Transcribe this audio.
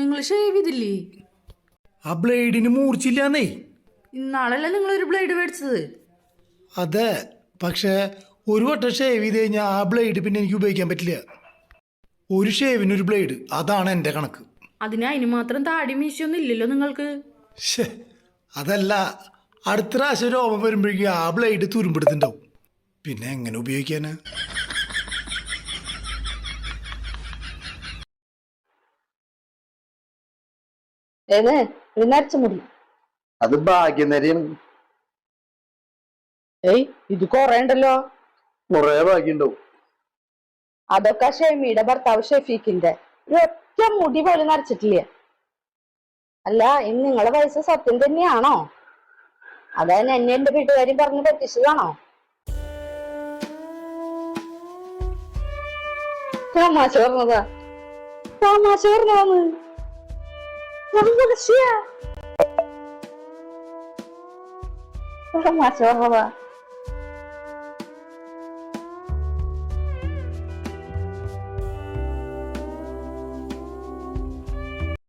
നിങ്ങൾ ഷേവ് ചെയ്തില്ലേ? ആ ബ്ലേഡിന് മൂർച്ചില്ലാന്നേ ഇന്നാളല്ലേ നിങ്ങൾ ഒരു ബ്ലേഡ് മേടിച്ചത്? അതെ പക്ഷെ ഒരു വട്ടം ഷേവ് ചെയ്ത് കഴിഞ്ഞാൽ ആ ബ്ലേഡ് പിന്നെ എനിക്ക് ഉപയോഗിക്കാൻ പറ്റില്ല. ഒരു ഷേവിന് ഒരു ബ്ലേഡ് അതാണ് എന്റെ കണക്ക്. അതിന് അതിന് മാത്രം താടി മീശയൊന്നും ഇല്ലല്ലോ നിങ്ങൾക്ക്. ശ്ശേ അതല്ല അടുത്ത പ്രാവശ്യം രോമം വരുമ്പോഴേക്കും ആ ബ്ലേഡ് തുരുമ്പെടുത്തുണ്ടാവും. പിന്നെ എങ്ങനെ ഉപയോഗിക്കാനാ? ഏത്? ഇത് നരച്ച മുടി. അത് ഭാഗ്യനരിയാണ് ഏയ് ഇത് കൊറേ ഉണ്ടല്ലോ. കുറെ ഭാഗ്യണ്ടാവും. അതൊക്കെ ഷെമിയുടെ ഭർത്താവ് ഷെഫീഖിന്റെ. ഒറ്റ മുടി പോലും നരച്ചിട്ടില്ല. അല്ല ഇനി നിങ്ങളെ വയസ്സ് സത്യം തന്നെയാണോ? അതായത് എന്നെ എന്റെ വീട്ടുകാരും പറഞ്ഞ് പറ്റിച്ചതാണോ? തമാശ പറഞ്ഞതാ. തമാശ പറഞ്ഞതാന്ന്. 我们家的鞋我还马收好好